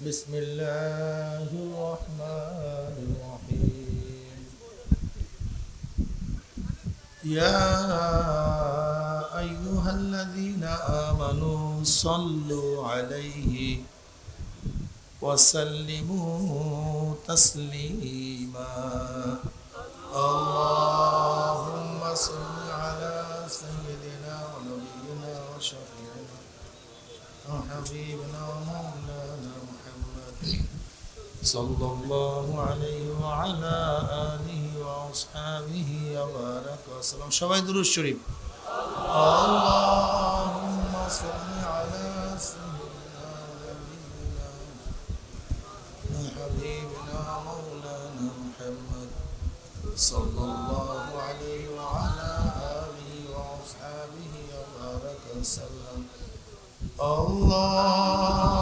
بسم الله الرحمن الرحيم. يا أيها الذين آمنوا صلوا عليه وسلموا تسليما. اللهم صل صلى الله عليه وعلى آله وأصحابه وبارك وسلم. شباب دروس شريف اللهم صل على سيدنا وحبيبنا مولانا محمد صلى الله عليه وعلى آله وأصحابه وبارك وسلم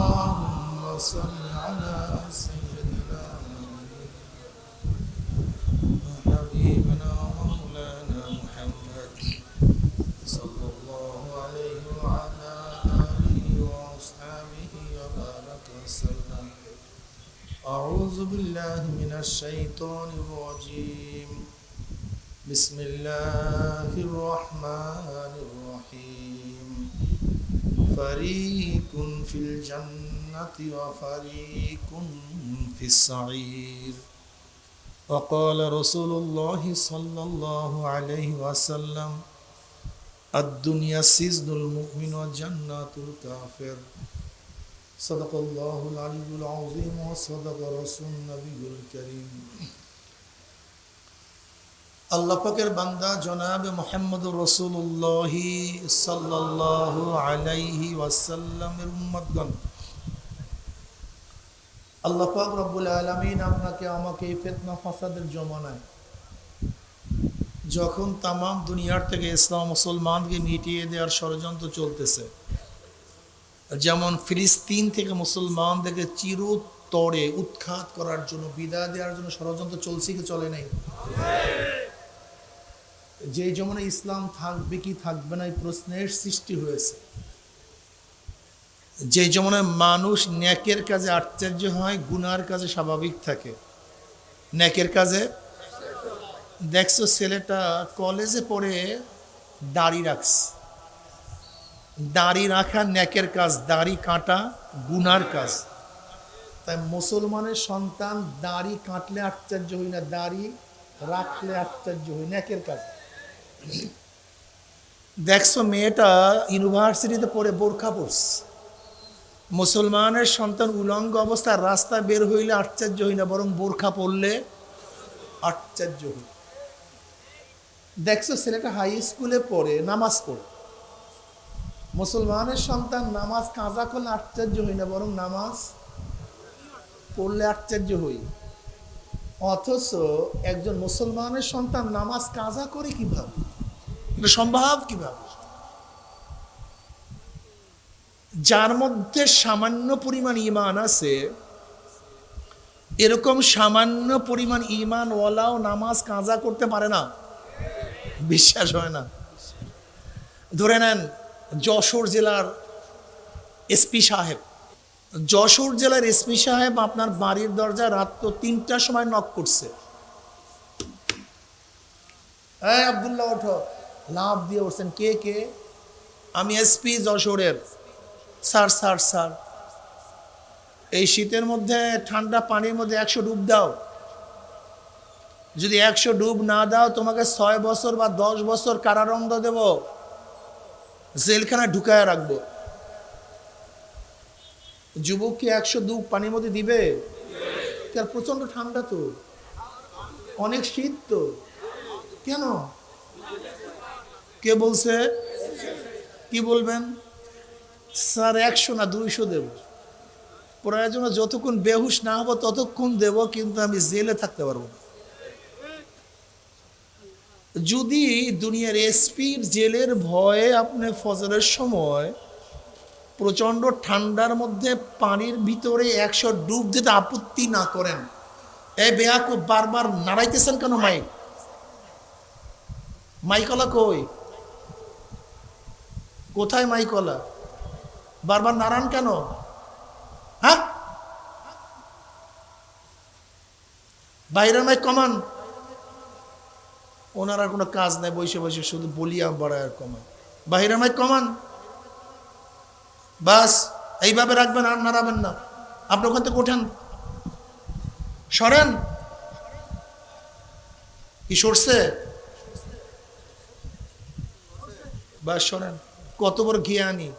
اللهم صل على سيدنا وسلم أعوذ بالله من الشيطان الرجيم بسم الله الرحمن الرحيم فريق في الجنة وفريق في السعير وقال رسول الله صلى الله عليه وسلم الدنيا سجن المؤمن وجنة الكافر صدق الله العلي العظيم وصدق رسول النبي الكريم আল্লাহ পাকের বান্দা জনাব মোহাম্মদুর রসুল্লাহ সাল্লাহ আলাইহি ওয়াসাল্লামের উম্মতগণ আল্লাহ পাক রব্বুল আলমিন আপনাকে আমাকে এই ফেতনা ফাসাদের জমানায় যখন তামাম দুনিয়ার থেকে ইসলাম মুসলমানকে মিটিয়ে দেওয়ার ষড়যন্ত্র চলতেছে যেমন ফিলিস্তিন থেকে মুসলমানদেরকে চিরতরে উৎখাত করার জন্য, বিদায় দেওয়ার জন্য ষড়যন্ত্র চলছে কি চলে নাই? যে জমানে ইসলাম থাকবে কি থাকবে না এই প্রশ্নের সৃষ্টি হয়েছে। যে জমানে মানুষ ন্যাকের কাজে আশ্চর্য হয়, গুনার কাজে স্বাভাবিক থাকে। ন্যাকের কাজে? দেখছ, ছেলেটা কলেজে পড়ে দাড়ি রাখছে। দাড়ি রাখা ন্যাকের কাজ, দাড়ি কাটা, গুনার কাজ। তাই মুসলমানের সন্তান দাড়ি কাটলে আশ্চর্য হই না, দাড়ি রাখলে আশ্চর্য হই ন্যাকের কাজ। দেখছ, মেয়েটা ইউনিভার্সিটিতে পড়ে বোরখা পড়ছে মুসলমানের সন্তান উলঙ্গ অবস্থায় রাস্তা বের হইলে আশ্চর্য হই না, বরং বোরখা পড়লে আশ্চর্য হই দেখছ, ছেলেটা হাই স্কুলে পড়ে, নামাজ পড়ে। মুসলমানের সন্তান নামাজ কাজা করলে আশ্চর্য হই না, বরং নামাজ পড়লে আশ্চর্য হই অথচ একজন মুসলমানের সন্তান নামাজ কাজা করে কীভাবে? এটা সম্ভব কীভাবে? যার মধ্যে সামান্য পরিমাণ ইমান আছে, এরকম সামান্য পরিমাণ ইমান ওয়ালাও নামাজ কাজা করতে পারে না। বিশ্বাস হয় না। ধরে নেন যশোর জেলার এসপি সাহেব। যশোর জেলার এসপি সাহেব আপনার বাড়ির দরজা রাত তো তিনটার সময় নক করছে। হ্যাঁ আবদুল্লাহ, ওঠো। লাভ দিয়ে উঠছেন। কে কে? আমি এসপি যশোরের। Sir sir sir. এই শীতের মধ্যে ঠান্ডা পানির মধ্যে একশো ডুব দাও। যদি একশো ডুব না দাও, তোমাকে ছয় বছর বা দশ বছর কারারণ্ড দেব। জেলখানায় ঢুকায় রাখব। যুবক কি একশো দু পানির মধ্যে দিবে? তার প্রচণ্ড ঠান্ডা তো। অনেক শীত তো। কেন? কে বলছে? কি বলবেন? স্যার, একশো না দুইশো দেব। প্রয়োজনে যতক্ষণ বেহুশ না হব ততক্ষণ দেব, কিন্তু আমি জেলে থাকতে পারব না। যদি দুনিয়ার এসপির জেলের ভয়ে আপনি ফজরের সময় প্রচণ্ড ঠান্ডার মধ্যে পানির ভিতরে একশো ডুব দিতে আপত্তি না করেন এই বেয়াকু বারবার নাড়াইতেছেন কেন মাইক মাইকলা কই? কোথায় মাইকলা? বারবার নাড়ান কেন? হ্যাঁ? বাইরের মাইক কমান। ওনার আর কোনো কাজ নাই, বসে বসে শুধু বলিয়া বাড়ায় আর কমান বাইরের মাইক কমান। বাস, এইভাবে রাখবেন আর নাড়াবেন না। আপনি ওখান থেকে ওঠেন। সরেন। কি সরছে? বাস, সরেন। কত বড় জ্ঞানী।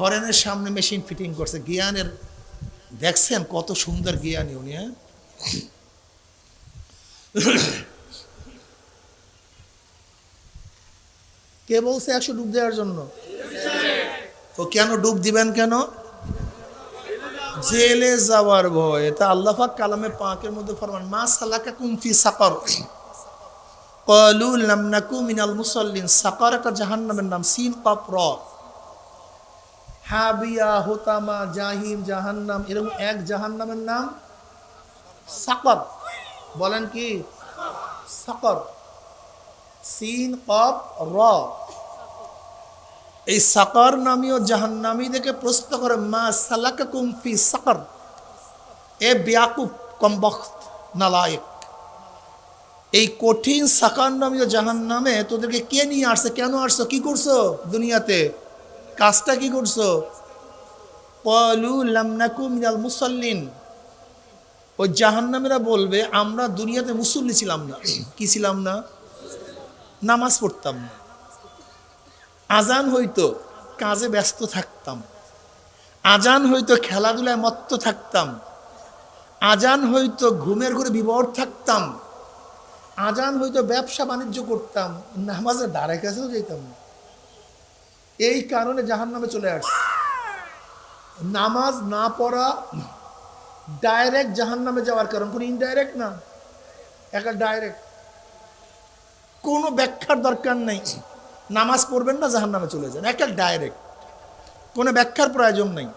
হরেনের সামনে মেশিন ফিটিং করছে। জ্ঞানের, দেখছেন কত সুন্দর জ্ঞানী উনি হ্যাঁ? কে বলছে একশো ডুব দেওয়ার জন্য? তো কেন ডুব দিবেন কেন? জেলে যাওয়ার ভয়। তা আল্লাহ পাক কালামে পাকের মধ্যে ফরমান, মা সালাকা কুমফি সাকার। কলু লাম নাকু মিনাল মুসাল্লিন। সাকার একটা জাহান্নামের নাম, সিন কপ র হাবিয়া হোতামা জাহিম জাহান্নাম। এরকম এক জাহান্নামের নাম সাকর। বলেন কি? সাকর। সিন কপ র। এই সাকর নামীয় জাহান্নামীদেরকে প্রশ্ন করে, মা সালাকা কুমফি সাকর? এ বিয়াকুব কমবক্ত নালায়ক। এই কঠিন সাকার নামীয় জাহান নামে তোদেরকে কে নিয়ে আসছে, কেন আসছো, কি করছ দুনিয়াতে? কাজটা কি করছ? কলু লামনাকু মিনাল মুসল্লিন। ওই জাহান্নামেরা বলবে, আমরা দুনিয়াতে মুসল্লি ছিলাম না। কি ছিলাম না? নামাজ পড়তাম। না আজান হইতো, কাজে ব্যস্ত থাকতাম। আজান হইতো, খেলাধুলায় মত্ত থাকতাম। আজান হইতো, ঘুমের ঘরে বিবর থাকতাম। আজান হইতো, ব্যবসা বাণিজ্য করতাম। নামাজের দ্বারে কাছেও যেতাম না। এই কারণে জাহান নামে চলে আসছে। নামাজ না পড়া ডাইরেক্ট জাহান নামে যাওয়ার কারণ। কোনো ইনডাইরেক্ট না। একটা ডাইরেক্ট কোনো ব্যাখ্যার দরকার নেই। নামাজ পড়বেন না জাহান নামে চলে যান। একটা ডাইরেক্ট কোনো ব্যাখ্যার প্রয়োজন নেই।